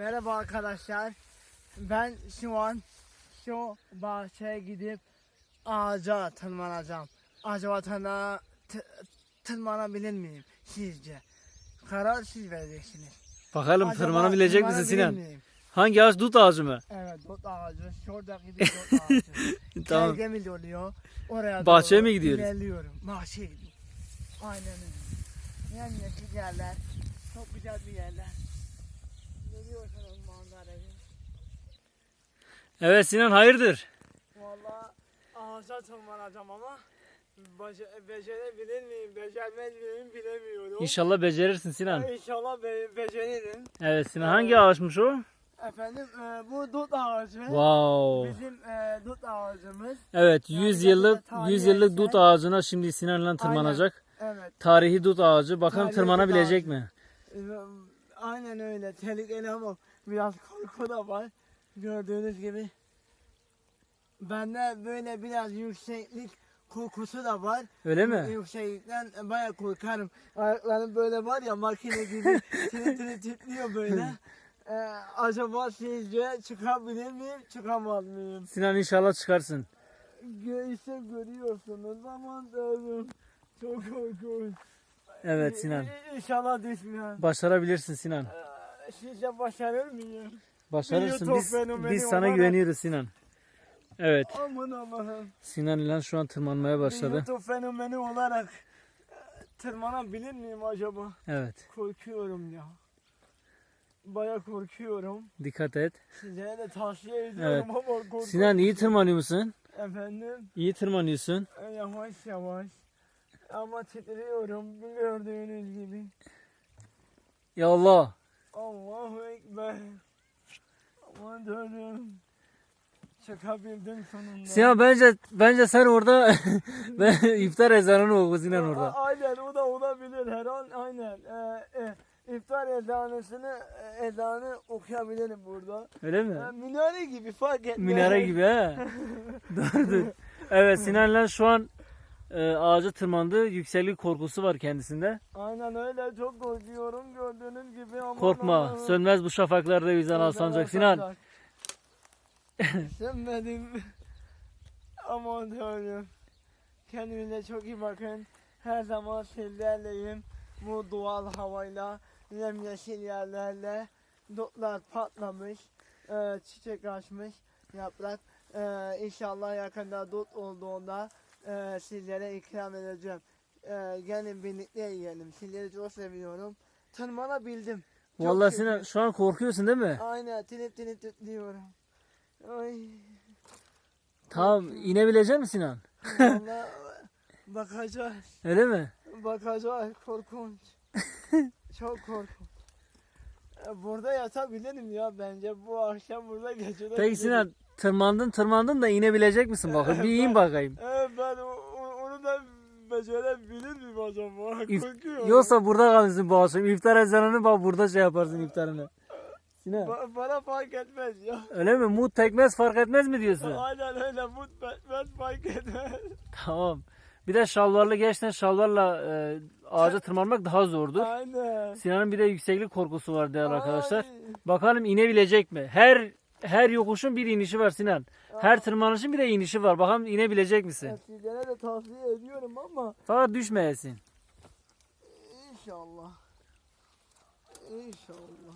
Merhaba arkadaşlar. Ben şu an şu bahçeye gidip ağaca tırmanacağım. Acaba tı- tırmanabilir miyim sizce? Karar siz vereceksiniz. Bakalım Acaba tırmanabilecek misin Sinan? miyim? Hangi ağaç? Dut ağacı mı? Evet dut ağacı. Şuradaki bir dut ağacı. Tamam. Gölgemiz oluyor. Oraya Bahçeye mi gidiyoruz? ilerliyorum. Bahçeye gidiyorum. Aynen öyle. Yemyeşil yerler. Çok güzel bir yerler. Görüyorsunuz manzarayı. Evet Sinan hayırdır? Valla ağaca tırmanacağım ama bace- becerebilir miyim, becermez miyim bilemiyorum. İnşallah becerirsin Sinan. İnşallah be- beceririm. Evet Sinan hangi ağaçmış o? Efendim e, bu dut ağacı. Wow. Bizim e, dut ağacımız. Evet Yani 100 ne yıllık kadar tarihi 100 yıllık dut ağacına şimdi Sinan'la tırmanacak. Evet. Tarihi dut ağacı. Bakalım Tarihi tırmanabilecek dut mi? Aynen öyle. Tehlikeli ama biraz korku da var. Gördüğünüz gibi. Bende böyle biraz yükseklik korkusu da var. Öyle mi? Yükseklikten baya korkarım. Ayaklarım böyle var ya makine gibi tiri titriyor böyle. Ee, acaba sizce çıkabilir miyim, çıkamaz mıyım? Sinan inşallah çıkarsın. Gö işte görüyorsunuz aman tanrım. Çok korkunç. Evet Sinan. İnşallah düşmüyor. Başarabilirsin Sinan. Ee, Sizce başarır mıyım? Başarırsın. Biz, biz sana güveniyoruz Sinan. Evet. Aman Allah'ım. Sinan ile şu an tırmanmaya Bir başladı. YouTube fenomeni olarak e, tırmanabilir miyim acaba? Evet. Korkuyorum ya. Baya korkuyorum. Dikkat et. Size de tavsiye ediyorum ama korkuyorum. Sinan iyi tırmanıyor musun? Efendim İyi tırmanıyorsun. e, yavaş yavaş. Ama titriyorum gördüğünüz gibi. Ya Allah. Allahu Ekber. Aman tanrım. Çıkabildim sonunda. Sinan bence bence sen orada ben iftar ezanını oku Sinan orada. Aynen o da olabilir her an aynen. Ee, e, iftar ezanısını e, ezanı okuyabilirim burada. Öyle mi? E, minare gibi fark etmez. Minare gibi he. Doğrudur. Evet Sinan'la şu an e, ağaca tırmandı. Yükseklik korkusu var kendisinde. Aynen öyle çok korkuyorum gördüğünüz gibi ama Korkma. Allah'ım. Sönmez bu şafaklarda yüzen alsancak. Sinan. Sönmedim. Aman tanrım. Kendinize çok iyi bakın. Her zaman sizlerleyim. Bu doğal havayla, yemyeşil yerlerle, dutlar patlamış, e, çiçek açmış, yaprak. E, inşallah yakında dut olduğunda e, sizlere ikram edeceğim. E, gelin birlikte yiyelim. Sizleri çok seviyorum. Tırmanabildim. Çok Vallahi. Sinan şu an korkuyorsun değil mi? Aynen tinip tinip titriyorum. Ay. Tamam inebilecek misin Sinan? Valla bakacağız. Öyle mi? Bakacağız. Korkunç. Çok korkunç. E, Burada yatabilirim ya bence. Bu akşam burada geçirebilirim. Peki Sinan tırmandın tırmandın da inebilecek misin bakayım? Bir in bakayım. Evet ben o- o- onu da becerebilir miyim acaba? İf- Korkuyorum. Yoksa burada kalırsın bu akşam. İftar ezanını bak burada şey yaparsın iftarını. Sinan. Ba- bana fark etmez ya. Öyle mi? Mut pekmez fark etmez mi diyorsun? Aynen öyle. Mut etmez fark etmez. Tamam. Bir de şalvarlı gerçekten şalvarla e, ağaca tırmanmak daha zordur. Aynen. Sinan'ın bir de yükseklik korkusu var değerli arkadaşlar. Ay. Bakalım inebilecek mi? Her her yokuşun bir inişi var Sinan. Her tırmanışın bir de inişi var. Bakalım inebilecek misin? Ya Sizlere de tavsiye ediyorum ama Fakat düşmeyesin. inşallah. İnşallah.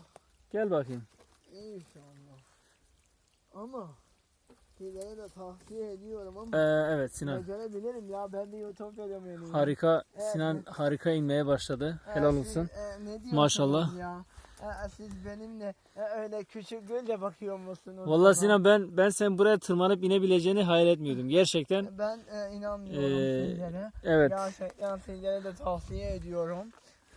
Gel bakayım. İnşallah. Ama sizlere de tavsiye ediyorum Ee, ama evet Sinan. becerebilirim ya ben de YouTube fenomeniyim. Harika. Evet. Sinan harika inmeye başladı. Ee, Helal siz, olsun. e, ne Maşallah. Ya? Ee, siz benimle e, öyle küçük gölce bakıyor musunuz? Vallahi? Sinan ben ben sen buraya tırmanıp inebileceğini hayal etmiyordum. Gerçekten. Ben e, inanmıyorum Ee, sizlere. Evet. Gerçekten sizlere de tavsiye ediyorum.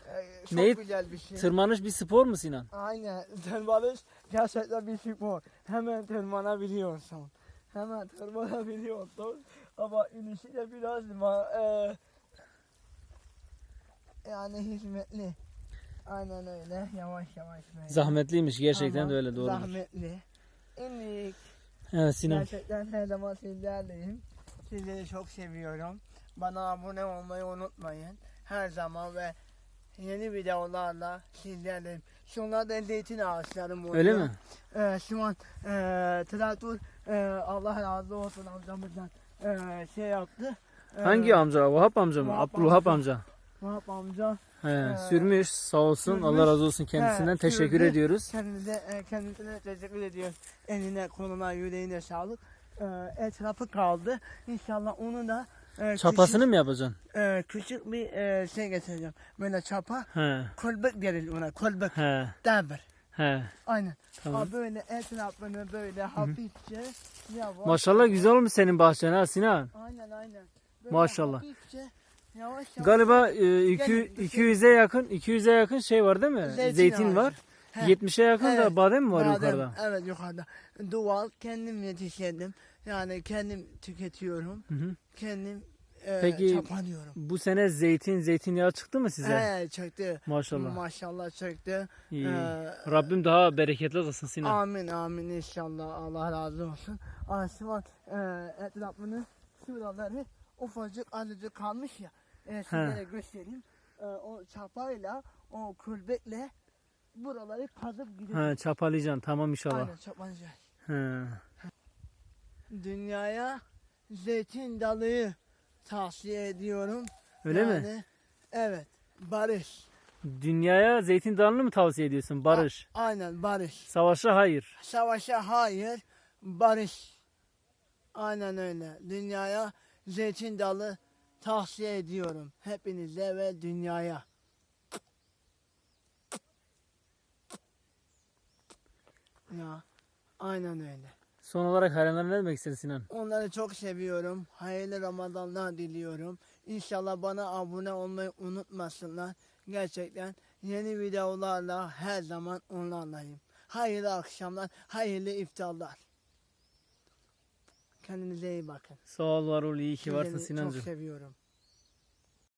Ee, çok Neyi- güzel bir şey. Tırmanış bir spor mu Sinan? Aynen. Tırmanış gerçekten bir spor. Hemen tırmanabiliyorsun. Hemen tırmanabiliyorsun. Ama inişi de biraz ma- e, yani hizmetli. Aynen öyle. Yavaş yavaş böyle. Zahmetliymiş gerçekten Ama de öyle doğru. Zahmetli. İndik. Evet Sinan. Gerçekten her zaman sizlerleyim. Sizleri çok seviyorum. Bana abone olmayı unutmayın. Her zaman ve yeni videolarla sizlerleyim. Şunlar da zeytin ağaçlarım oluyor. Öyle mi? Ee, şu an e, traktör e, Allah razı olsun amcamızdan e, şey yaptı. E, Hangi amca? Vahap amca mı? Vahap amca. amca. Vahap amca He, Ee, sürmüş sağ olsun. sürmüş. Allah razı olsun kendisinden. He, Teşekkür sürdü. ediyoruz. kendinize, e, kendisine teşekkür ediyorum. Eline, koluna, yüreğine sağlık. E, etrafı kaldı. İnşallah onu da e, Çapasını mı yapacaksın? küçük, e, küçük bir e, şey getireceğim. Böyle çapa. He. Kolbek deriz ona. Kolbek. He. Demir. He. Aynen. Tamam. Ha, böyle etrafını böyle hafifçe yavaş. Maşallah güzel olmuş senin bahçen ha Sinan. Aynen aynen. Böyle Maşallah. Hafifçe yavaş yavaş. Galiba e, iki- Gelin, bir 200'e yakın 200'e yakın şey var değil mi? Zeytin Zeytin, ağacı. var. He. 70'e yakın da badem mi var Badem, yukarıda? Evet yukarıda. Doğal kendim yetiştirdim. Yani kendim tüketiyorum. Hı hı. Kendim e, Peki, çapalıyorum. Bu sene zeytin zeytinyağı çıktı mı size? He çıktı. Maşallah. Maşallah çıktı. İyi. Ee, Rabbim daha bereketli kılsın Sinan. Amin amin inşallah Allah razı olsun. Ama şu an e, etrafını şuraları ufacık azıcık kalmış ya. E, sizlere göstereyim. E, o çapayla o kulbekle buraları kazıp gideceğiz. He, çapalayacaksın tamam inşallah. Aynen çapalayacağız. He. Dünyaya zeytin dalı tavsiye ediyorum. Öyle mi? Yani, Evet. Barış. Dünyaya zeytin dalını mı tavsiye ediyorsun? Barış. Aynen barış. Savaşa hayır. Savaşa hayır, barış. Aynen öyle. Dünyaya zeytin dalı tavsiye ediyorum. Hepinize ve dünyaya. Ya, aynen öyle. Son olarak hayranlara ne demek istersin Sinan? Onları çok seviyorum. Hayırlı Ramazanlar diliyorum. İnşallah bana abone olmayı unutmasınlar. Gerçekten yeni videolarla her zaman onlarlayım. Hayırlı akşamlar, hayırlı iftarlar. Kendinize iyi bakın. Sağ ol var ol iyi ki varsın Sinancığım. Çok seviyorum.